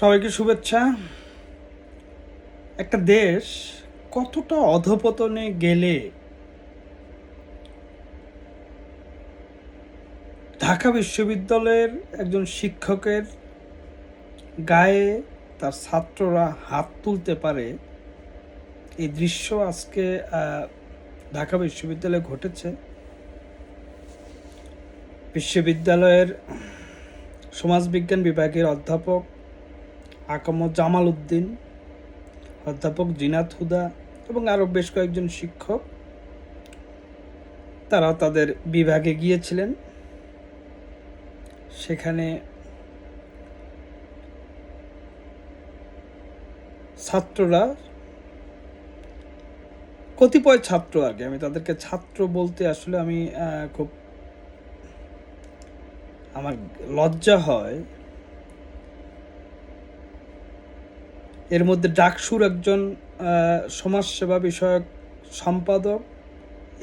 সবাইকে শুভেচ্ছা। একটা দেশ কতটা অধপতনে গেলে ঢাকা বিশ্ববিদ্যালয়ের একজন শিক্ষকের গায়ে তার ছাত্ররা হাত তুলতে পারে, এই দৃশ্য আজকে ঢাকা বিশ্ববিদ্যালয়ে ঘটেছে। বিশ্ববিদ্যালয়ের সমাজবিজ্ঞান বিভাগের অধ্যাপক আকাম জামাল উদ্দিন, অধ্যাপক জিনাত হুদা এবং আরও বেশ কয়েকজন শিক্ষক। তারা তাদের বিভাগে গিয়েছিলেন। সেখানে ছাত্ররা, কতিপয় ছাত্র আর কি আমি তাদেরকে ছাত্র বলতে আসলে আমি খুব আমার লজ্জা হয়। এর মধ্যে ডাকসুর একজন সমাজসেবা বিষয়ক সম্পাদক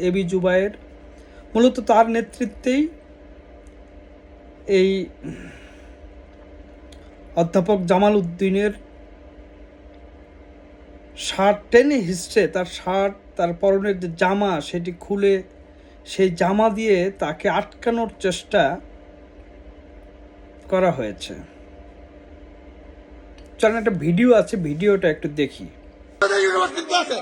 এবি জুবায়ের। মূলত তার নেতৃত্বেই এই অধ্যাপক জামাল উদ্দিনের শার্ট টেনে হিস্ট্রে তার শার্ট, তার পরনের যে জামা সেটি খুলে সেই জামা দিয়ে তাকে আটকানোর চেষ্টা করা হয়েছে। চলেন, একটা ভিডিও আছে, ভিডিওটা একটু দেখি। ইউনিভার্সিটি আছে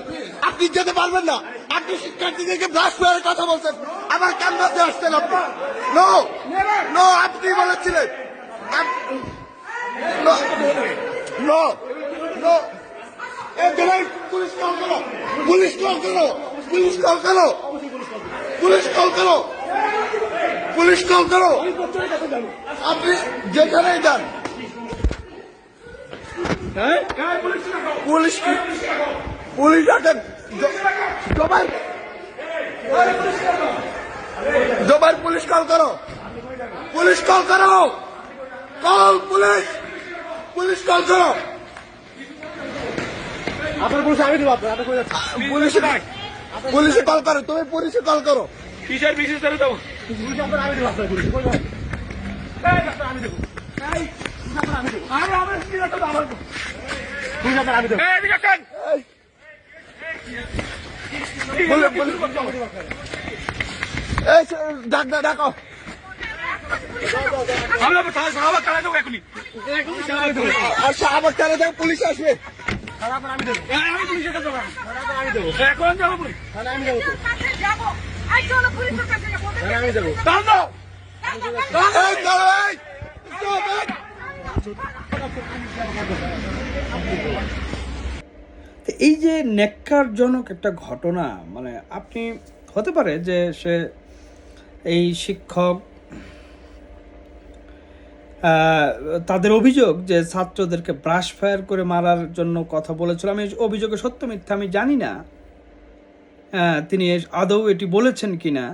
আপনি যেতে পারবেন না। আপনি শিক্ষার্থীদেরকে ব্রাশ করে কথা বলছেন। আবার ক্যাম্পাসে আসছেন আপনি। নো নো আপনি বলেছিলেন। নো নো পুলিশ কল করো। পুলিশ কল করো। পুলিশ কল করো। পুলিশ কল করো। পুলিশ কল করো। আপনি যেখানেই যান। পুলিশ কি? পুলিশ ডাকেন জবাই জবাই পুলিশ কল করো। পুলিশ কল করো। Call police. পুলিশ কল করো। আপনার পুলিশ আমি দেবো আপনার আপনার পুলিশ পুলিশে কল করো তুমি পুলিশে কল করো। কিসের বিশেষ করে দেবো পুলিশ আপনার আমি দেবো আপনার পুলিশ আমি দেবো ডাক ডাক ডাকো আচ্ছা তারা দেখ পুলিশ আসবে যাব এখন যাব পুলিশ আমি যাব। যাব আমি দাঁড়াও এই Stop it! তো এই যে নেককারজনক একটা ঘটনা মানে আপনি, হতে পারে যে সে এই শিক্ষক তাদের অভিযোগ যে ছাত্রদেরকে ব্রাশ ফায়ার করে মারার জন্য কথা বলেছিল, আমি অভিযোগে সত্য মিথ্যা আমি জানি না। তিনি আদৌ এটি বলেছেন কিনা?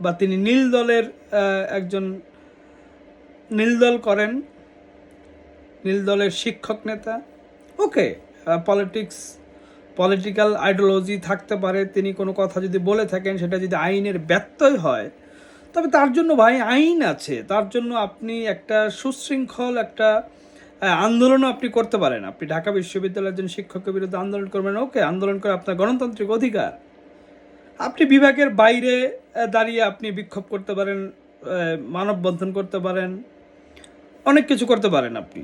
বা তিনি নীল দলের একজন নীল দল করেন নীল দলের শিক্ষক নেতা। ওকে পলিটিক্স পলিটিক্যাল আইডিওলজি থাকতে পারে, তিনি কোনো কথা যদি বলে থাকেন, সেটা যদি আইনের ব্যত্যয় হয়, তবে তার জন্য ভাই আইন আছে। তার জন্য আপনি একটা সুশৃঙ্খল একটা আন্দোলনও আপনি করতে পারেন। আপনি ঢাকা বিশ্ববিদ্যালয়ের একজন শিক্ষকের বিরুদ্ধে আন্দোলন করবেন, ওকে, আন্দোলন করে আপনার গণতান্ত্রিক অধিকার। আপনি বিভাগের বাইরে দাঁড়িয়ে আপনি বিক্ষোভ করতে পারেন মানববন্ধন করতে পারেন, অনেক কিছু করতে পারেন আপনি।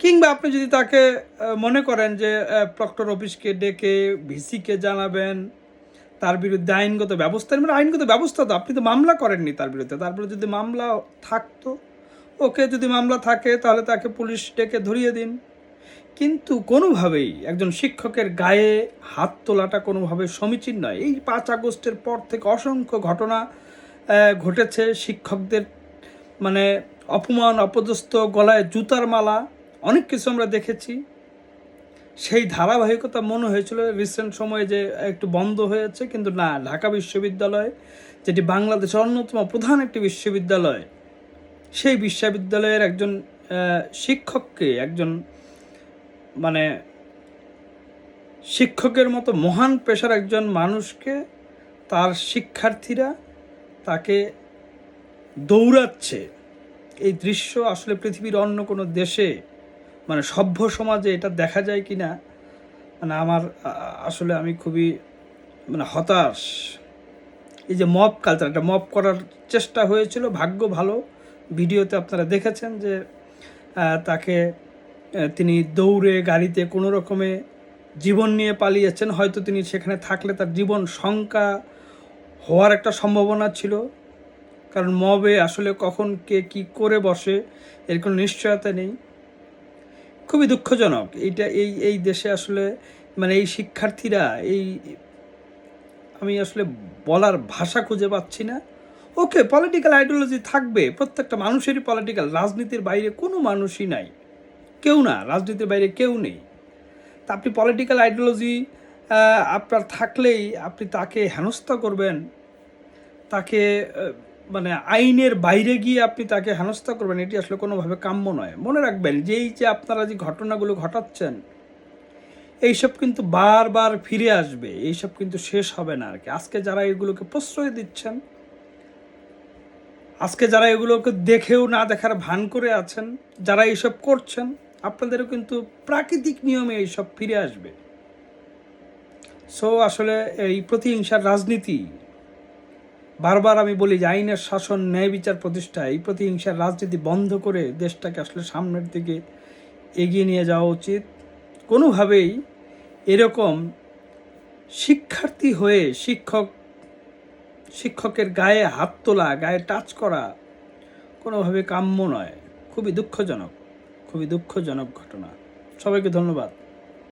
কিংবা আপনি যদি তাকে মনে করেন যে প্রক্টর অফিসকে ডেকে ভিসিকে জানাবেন, তার বিরুদ্ধে আইনগত ব্যবস্থা মানে আইনগত ব্যবস্থা তো আপনি তো মামলা করেননি তার বিরুদ্ধে, তারপরে যদি মামলা থাকতো, ওকে যদি মামলা থাকে, তাহলে তাকে পুলিশ ডেকে ধরিয়ে দিন। কিন্তু কোনোভাবেই একজন শিক্ষকের গায়ে হাত তোলাটা কোনোভাবে সমীচীন নয়। এই পাঁচ আগস্টের পর থেকে অসংখ্য ঘটনা ঘটেছে শিক্ষকদের মানে অপমান, অপদস্থ, গলায় জুতার মালা অনেক কিছু আমরা দেখেছি। সেই ধারাবাহিকতা মনে হয়েছিল রিসেন্ট সময়ে যে একটু বন্ধ হয়েছে, কিন্তু না, ঢাকা বিশ্ববিদ্যালয়, যেটি বাংলাদেশের অন্যতম প্রধান একটি বিশ্ববিদ্যালয়, সেই বিশ্ববিদ্যালয়ের একজন শিক্ষককে, একজন মানে শিক্ষকের মতো মহান পেশার একজন মানুষকে তার শিক্ষার্থীরা তাকে দৌড়াচ্ছে। এই দৃশ্য আসলে পৃথিবীর অন্য কোনো দেশে মানে সভ্য সমাজে এটা দেখা যায় কি না মানে আমার আসলে আমি খুবই মানে হতাশ। এই যে মব কালচার একটা মপ করার চেষ্টা হয়েছিল, ভাগ্য ভালো। ভিডিওতে আপনারা দেখেছেন যে তাকে তিনি দৌড়ে, গাড়িতে কোনো রকমে জীবন নিয়ে পালিয়েছেন। হয়তো তিনি সেখানে থাকলে তার জীবন শঙ্কা হওয়ার একটা সম্ভাবনা ছিল। কারণ মবে আসলে কখন কে কি করে বসে, এর কোনো নিশ্চয়তা নেই। খুবই দুঃখজনক। এইটা এই এই দেশে আসলে মানে এই শিক্ষার্থীরা, এই আমি আসলে বলার ভাষা খুঁজে পাচ্ছি না। ওকে পলিটিক্যাল আইডিওলজি থাকবে, প্রত্যেকটা মানুষেরই পলিটিক্যাল রাজনীতির বাইরে কোনো মানুষই নাই। কেউ না, রাজনীতির বাইরে কেউ নেই। তা আপনি পলিটিক্যাল আইডিওলজি আপনার থাকলেই আপনি তাকে হেনস্থা করবেন, তাকে মানে আইনের বাইরে গিয়ে আপনি তাকে হেনস্থা করবেন, এটি আসলে কোনোভাবে কাম্য নয়। মনে রাখবেন যে এই যে আপনারা যে ঘটনাগুলো ঘটাচ্ছেন, এইসব কিন্তু বারবার ফিরে আসবে, এইসব কিন্তু শেষ হবে না আর কি আজকে যারা এগুলোকে প্রশ্রয় দিচ্ছেন, আজকে যারা এগুলোকে দেখেও না দেখার ভান করে আছেন, যারা এইসব করছেন, আপনাদেরও কিন্তু প্রাকৃতিক নিয়মে এইসব ফিরে আসবে। সো আসলে এই প্রতিহিংসার রাজনীতি বারবার আমি বলি যে আইনের শাসন, ন্যায় বিচার প্রতিষ্ঠায় প্রতিহিংসার রাজনীতি বন্ধ করে দেশটাকে আসলে সামনের দিকে এগিয়ে নিয়ে যাওয়া উচিত। কোনোভাবেই এরকম শিক্ষার্থী হয়ে শিক্ষক, শিক্ষকের গায়ে হাত তোলা, গায়ে টাচ করা কোনোভাবে কাম্য নয়। খুবই দুঃখজনক খুবই দুঃখজনক ঘটনা। সবাইকে ধন্যবাদ।